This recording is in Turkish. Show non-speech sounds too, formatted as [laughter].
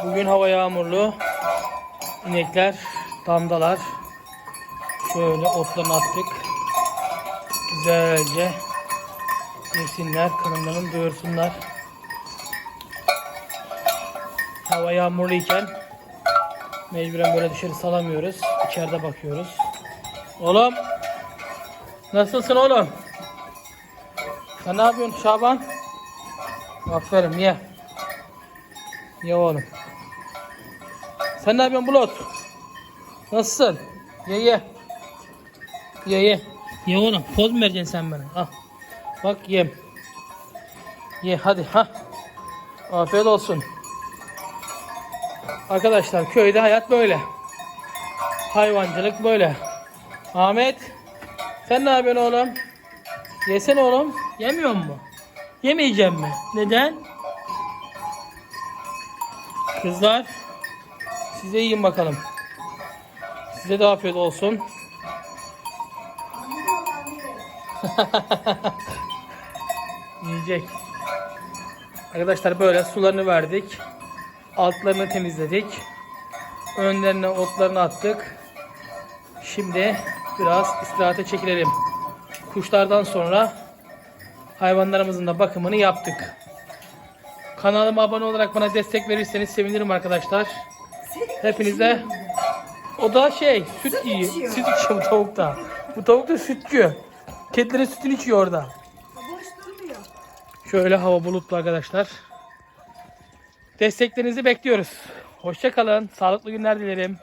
Bugün hava yağmurlu. İnekler damdalar. Şöyle otlarını attık. Güzelce yesinler, karınlarını doyursunlar. Hava yağmurluyken mecburen böyle dışarı salamıyoruz. İçeride bakıyoruz. Oğlum nasılsın oğlum? Sen ne yapıyorsun Şaban? Aferin ye. Ye oğlum. Sen ne yapıyorsun Bulut? Nasılsın? Ye ye. Ye ye. Ye oğlum. Poz mu vereceksin sen bana? Al. Bak yem. Ye hadi ha. Afiyet olsun. Arkadaşlar köyde hayat böyle. Hayvancılık böyle. Ahmet. Sen ne yapıyorsun oğlum? Yesene oğlum. Yemiyor mu? Yemeyeceğim mi? Neden? Kızlar. Size yiyin bakalım. Size de afiyet olsun. [laughs] Yiyecek. Arkadaşlar böyle sularını verdik. Altlarını temizledik. Önlerine otlarını attık. Şimdi biraz istirahate çekilelim. Kuşlardan sonra hayvanlarımızın da bakımını yaptık. Kanalıma abone olarak bana destek verirseniz sevinirim arkadaşlar. Hepinize o da şey süt, Süt yiyor. içiyor. Süt içiyor bu tavuk da. Bu tavuk da sütçü. Kedilerin sütünü içiyor orada. Şöyle hava bulutlu arkadaşlar. Desteklerinizi bekliyoruz. Hoşça kalın. Sağlıklı günler dilerim.